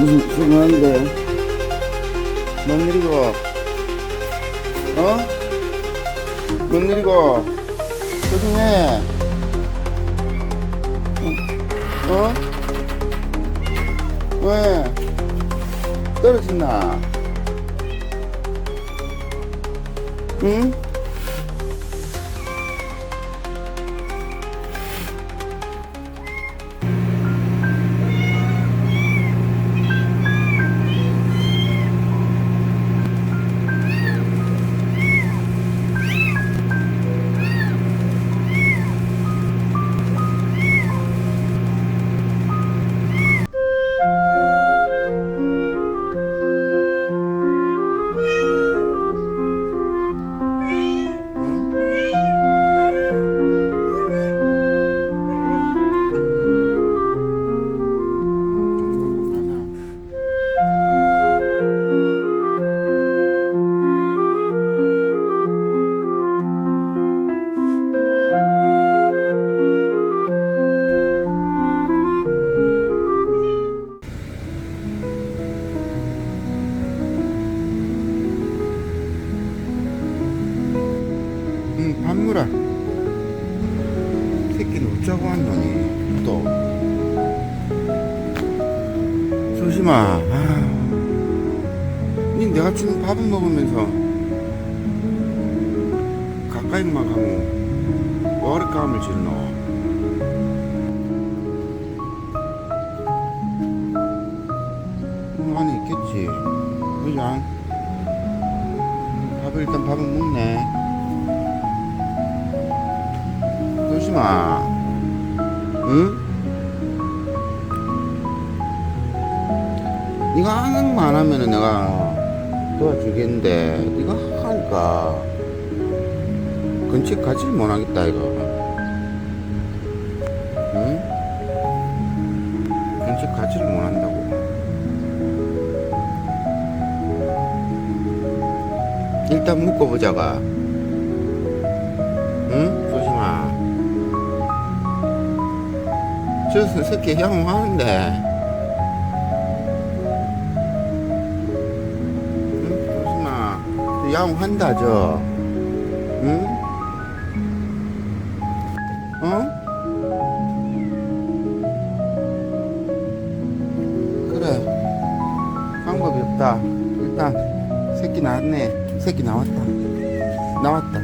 무슨 수고한데? 뭔 일이고? 어? 뭔 일이고? 조심해. 어? 왜? 떨어졌나? 응? 응, 밥물아. 새끼는 어쩌고 한 놈이, 또. 조심아. 아. 니 내가 주는 밥은 먹으면서 가까이만 가면 머리감을 지르노. 음, 안에 있겠지. 그죠? 밥을 일단 밥은 먹네. 조심아. 응? 네가 하는 거안 하면은 내가 도와주겠는데 네가 하니까 근처에 가지를 못하겠다 이거. 응? 근처에 가지를 못한다고. 일단 묶어보자가. 저 새끼 향하는데. 응? 조심아. 저 야옹한다, 저. 응? 어? 그래. 방법이 없다. 일단, 새끼 나왔네. 새끼 나왔다. 나왔다,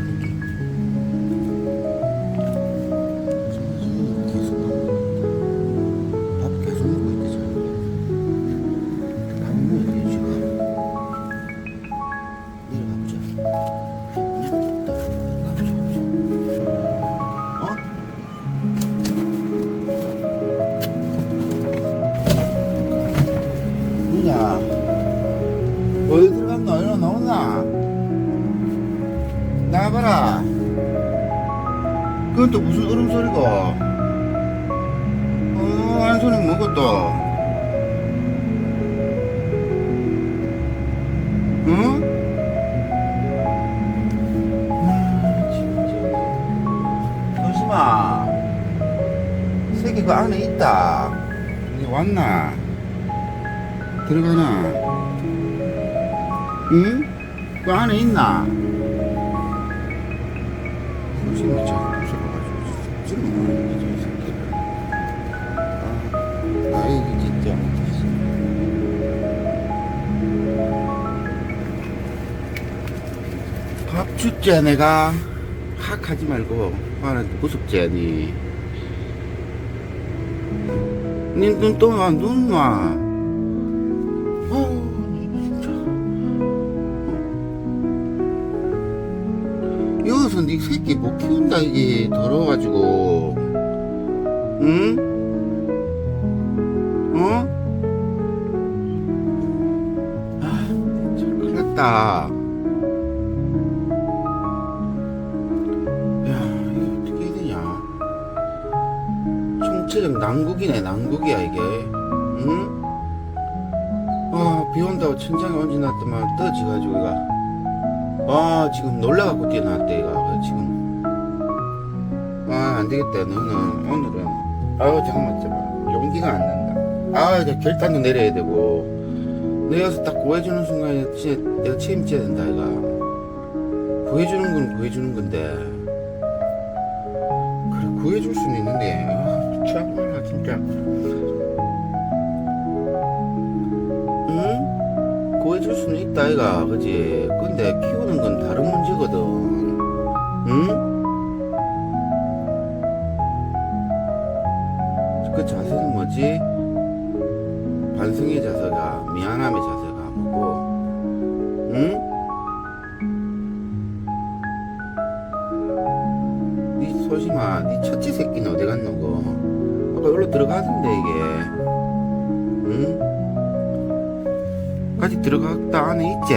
나와봐라. 그건 또 무슨 울음소리고? 어, 한 소리 뭐고 또? 응? 아, 진짜. 조심아. 새끼 그 안에 있다. 이제 왔나? 들어가나? 응? 그 안에 있나? 조심히 잘 무서워가지고 진짜 찌르면 이 새끼를. 아, 아이고 진짜. 밥 줄게 내가 학하지 말고 말은 무섭지 니. 니눈또 와, 눈 와. 네 새끼 못 키운다 이게 더러워가지고 응? 어? 아 진짜 큰일 났다 야 이거 어떻게 해야 되냐 총체적 난국이네 난국이야 이게 응? 아비 온다고 천장에 얹어놨더만 떠지가지고 이가 아 지금 놀라갖고 뛰어나왔대 얘가 그래서 지금. 아 안되겠다 너는. 오늘은. 아유 잠깐만 잠깐만. 용기가 안 난다. 아 이제 결단도 내려야 되고. 내 여기서 딱 구해주는 순간에 진짜 내가 책임져야 된다 이가 구해주는 건 구해주는 건데. 그래 구해줄 수는 있는데. 아 참나 진짜 응? 구해줄 수는 있다 이가 그지 근데 키우는 건 다른 문제거든 응? 그 자세는 뭐지? 반성의 자세가 미안함의 자세가 뭐고 응? 니 소심아 니 첫째 새끼는 어디 갔노고 아까 여기로 들어가던데 이게 응? 까지 들어갔다 안에 있지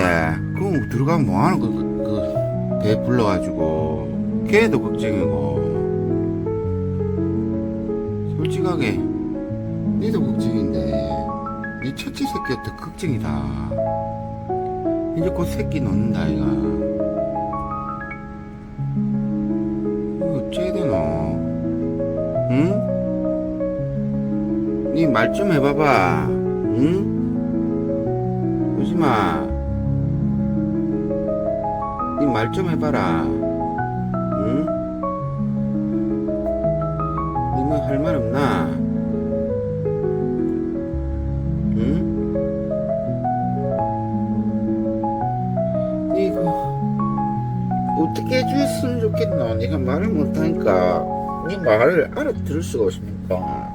그럼 들어가면 뭐하는 거 그, 배 불러가지고. 걔도 걱정이고. 솔직하게 니도 걱정인데 니 첫째 새끼한테 걱정이다. 이제 곧 새끼 놓는다 아이가 이거 어째야 되노? 응? 니 말 좀 해봐봐. 응? 오지마 니 말 좀 해봐라 응? 니뭐 할 말 없나? 응? 이거 어떻게 해줬으면 좋겠노? 네가 말을 못하니까 네 말을 알아들을 수가 없으니까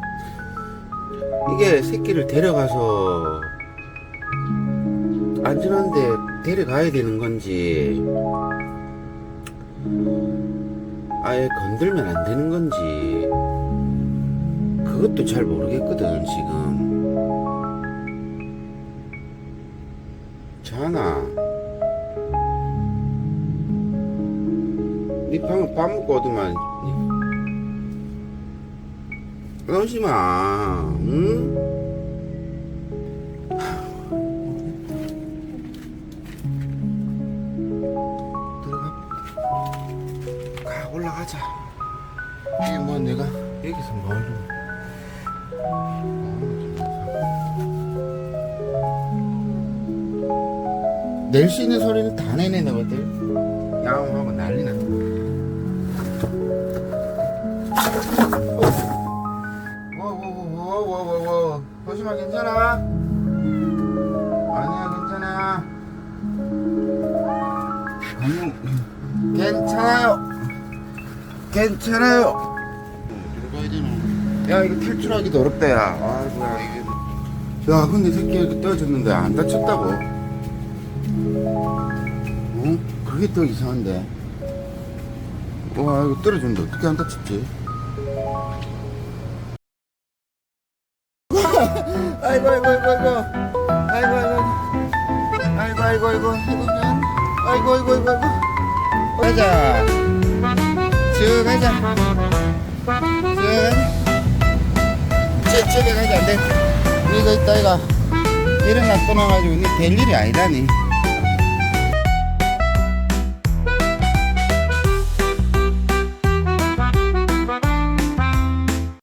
이게 새끼를 데려가서 안전한데 데려가야 되는 건지 아예 건들면 안 되는 건지 그것도 잘 모르겠거든 지금. 자나 니 방금 밥 먹고 오더만. 그러지마 응? 가 올라가자. 이게 뭐 내가 여기서 뭘 좀. 낼수 있는 소리는 다 내내 너희들. 야옹하고 난리 났다 워워워워워워워. 호심아 괜찮아? 아니야 괜찮아. 아니요. 괜찮아요 괜찮아요. 되나 야 이거 탈출하기도 어렵다 야. 아이고야 이게. 야 근데 새끼가 이렇게 떨어졌는데 안 다쳤다고? 어? 그게 더 이상한데. 와 이거 떨어졌는데 어떻게 안 다쳤지? 아이고 아이고 아이고 아이고. 아이고 아이고 아이고 아이고 아이고. 아이고 아이고 아이고 아이고. 가자. 쭉 가자. 쭉 집에 가자. 안돼 니가 있다 이가 일어나 떠나가지고 니 될 일이 아니라니